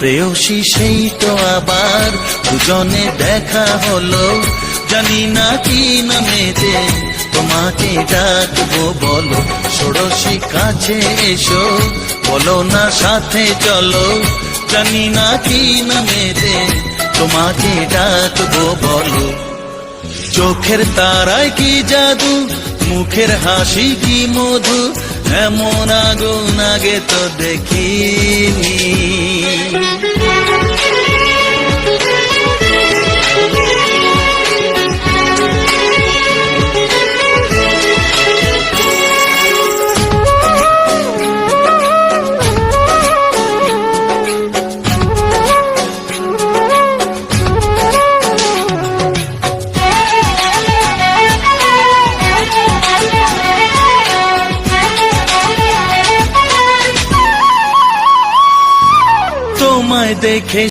প্রেয়সী সেই তো আবার দুজনে দেখা হলো। জানি না কি নামেতে তোমাকে ডাকবো বলো। ষোড়শী কাছে এসো, বলো না সাথে চলো। জানি না কি নামেতে তোমাকে ডাকবো বলো। চোখের তারায় কি জাদু, মুখের হাসি কি মধু, এমন আগুন আগে তো দেখিনি। তোমায় দেখে